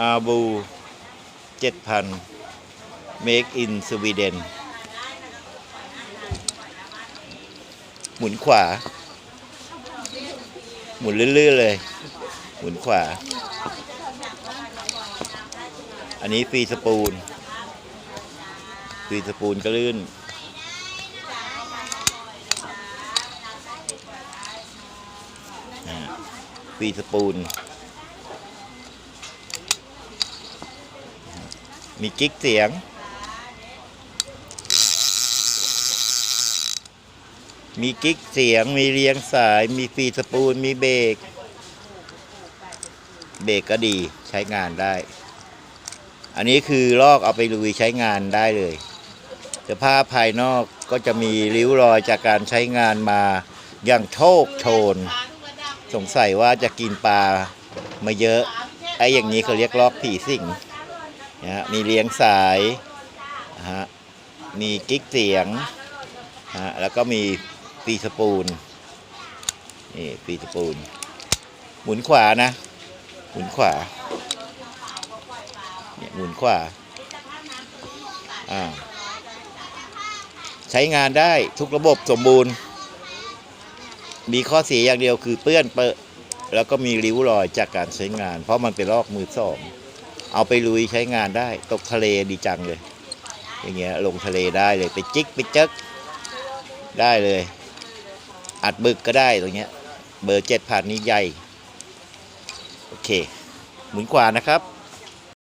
อาบูเจ็ดพัน make in Sweden หมุนขวา หมุนลื่นๆเลย หมุนขวา อันนี้ฟรีสปูนฟรีสปูนก็ลื่น ฟรีสปูน มีกิ๊กเสียง มีกิ๊กเสียง มีเรียงสาย มีฟรีสปูน มีเบรก เบรกก็ดีใช้งานได้ อันนี้คือลอกเอาไปลุยใช้งานได้เลยสภาพภายนอกก็จะมีริ้วรอยจากการใช้งานมาอย่างโชคโชน สงสัยว่าจะกินปลามาเยอะ ไอ้อย่างนี้เขาเรียกลอกผีสิง นะฮะมีเลี้ยงสายนะฮะมีกิ๊กเสียงนะฮะแล้วก็มีปีสปูนนี่ปีสปูน หมุนขวานะ หมุนขวาเนี่ยหมุนขวาอ่าใช้งานได้ทุกระบบสมบูรณ์ มีข้อเสียอย่างเดียวคือเปื้อนเปอะแล้วก็มีริ้วรอยจากการใช้งาน เพราะมันเป็นลอกมือสอง เอาไปลุยใช้งานได้ ตกทะเลดีจังเลย อย่างเงี้ยลงทะเลได้เลยไปจิกไปเจ๊กได้เลย อัดบึกก็ได้ตรงเนี้ย เบอร์เจ็ดผ่านนี้ใหญ่ โอเค หมุนขวานะครับ